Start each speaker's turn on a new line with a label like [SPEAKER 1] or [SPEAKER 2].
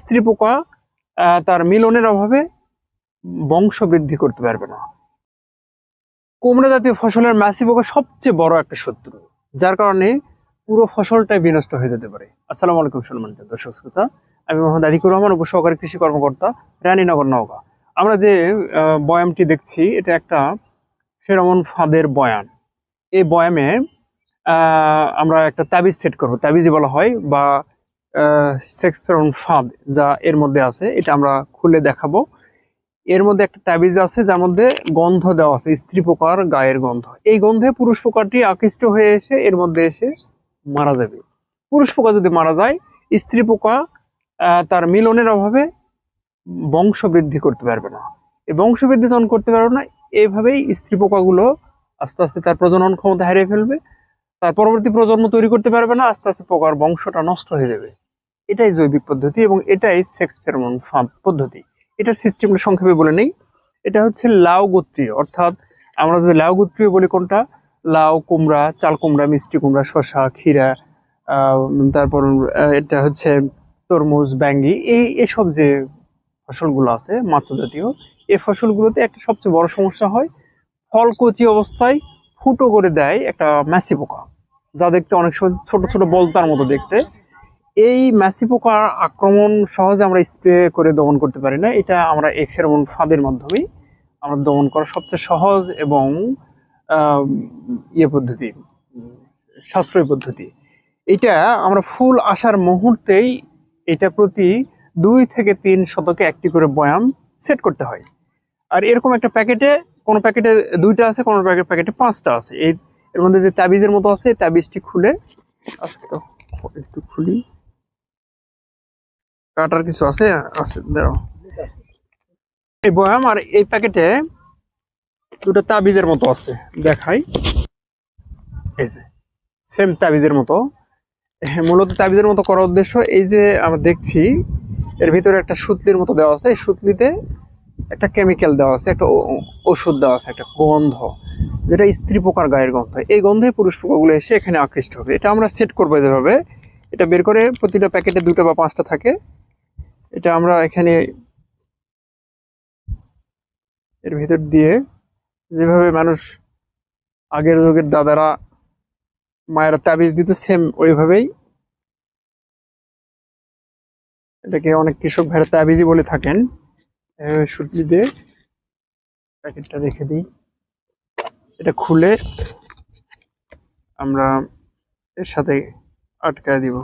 [SPEAKER 1] স্ত্রী পোকা তার মিলনের অভাবে বংশ বৃদ্ধি করতে পারবে না। কুমড়া জাতীয় ফসলের মাসি পোকা সবচেয়ে বড় একটা শত্রু, যার কারণে পুরো ফসলটাই বিনষ্ট হয়ে যেতে পারে। আসসালামু আলাইকুম সম্মানিত দর্শক শ্রোতা। আমি মোহাম্মদ আদিকুর রহমান, উপসহকারী কৃষি কর্মকর্তা, রানীনগর, নওগাঁ। আমরা যে বয়ামটি দেখছি, এটা একটা ফেরমন ফাঁদের বয়ান। এই বয়ামে আমরা একটা তাবিজ সেট করব। তাবিজই বলা হয়, বা সেক্স ফেরমন ফাঁদ যা এর মধ্যে আছে, এটা আমরা খুলে দেখাবো। এর মধ্যে একটা তাবিজ আছে, যার মধ্যে গন্ধ দেওয়া আছে, স্ত্রী পোকার গায়ের গন্ধ। এই গন্ধে পুরুষ পোকাটি আকৃষ্ট হয়ে এসে এর মধ্যে এসে মারা যাবে। পুরুষ পোকা যদি মারা যায়, স্ত্রী পোকা তার মিলনের অভাবে বংশ বৃদ্ধি করতে পারবে না। এই বংশ বৃদ্ধি যখন করতে পারবে না এইভাবেই স্ত্রী পোকাগুলো আস্তে আস্তে তার প্রজনন ক্ষমতা হারিয়ে ফেলবে। তার পরবর্তী প্রজন্ম তৈরি করতে পারবে না, আস্তে আস্তে পোকার বংশটা নষ্ট হয়ে যাবে। এটাই জৈবিক পদ্ধতি এবং এটাই সেক্স ফেরোমন ফাঁদ পদ্ধতি। এটা সিস্টেমটা সংক্ষেপে বলে নেই। এটা হচ্ছে লাউ গোত্রীয়, অর্থাৎ আমরা যদি লাউ গোত্রীয় বলি কোনটা? লাউ, কুমড়া, চাল কুমড়া, মিষ্টি কুমড়া, শসা, ক্ষীরা তারপর এটা হচ্ছে তরমুজ ব্যাঙ্গি এই, এসব যে ফসলগুলো আছে, মাছ জাতীয়, এই ফসলগুলোতে একটা সবচেয়ে বড় সমস্যা হয় ফল কচি অবস্থায় ফুটো করে দেয় একটা ম্যাসি পোকা যা দেখতে অনেক সময় ছোট ছোট বলতার মতো দেখতে। এই ম্যাসি পোকার আক্রমণ সহজে আমরা স্প্রে করে দমন করতে পারি না। এটা আমরা এই ফেরোমন ফাঁদের মাধ্যমেই আমরা দমন করা সবচেয়ে সহজ এবং ইয়ে পদ্ধতি, সাশ্রয় পদ্ধতি। এটা আমরা ফুল আসার মুহূর্তেই এটা প্রতি দুই থেকে তিন শতকে একটি করে বয়াম সেট করতে হয়। আর এরকম একটা প্যাকেটে কোনো প্যাকেটে দুইটা আছে, কোনো প্যাকেট প্যাকেটে পাঁচটা আছে। এই এর মধ্যে যে তাবিজের মতো আছে, তাবিজটি খুলে, আস্তে একটু খুলি। কাটার কিছু আছে? আছে, দাঁড়াও। এই বয়াম আর এই প্যাকেটে দুটো তাবিজের মতো আছে, দেখাই। এই যে সেম তাবিজের মতো। মূলত তাবিজের মতো করার উদ্দেশ্য এই যে আমরা দেখছি, এর ভিতরে একটা সুতলির মতো দেওয়া আছে। এই সুতলিতে একটা কেমিক্যাল দেওয়া আছে, একটা ওষুধ দেওয়া আছে, একটা গন্ধ, যেটা স্ত্রী পোকার গায়ের গন্ধ। এই গন্ধে পুরুষ পোকাগুলো এসে এখানে আকৃষ্ট হবে। এটা আমরা সেট করব যেভাবে। এটা বের করে প্রতিটা প্যাকেটে দুটো বা পাঁচটা থাকে। এটা আমরা এখানে এর ভিতর দিয়ে যেভাবে মানুষ আগের যুগের দাদারা মায়ের তাবিজ দিত সেম ওইভাবেই এটাকে অনেক কৃষক ভাইরা তাবিজই বলে থাকেন। এভাবে সুতলি দিয়ে প্যাকেটটা রেখে দিই। এটা খুলে আমরা এর সাথে আটকায় দিব।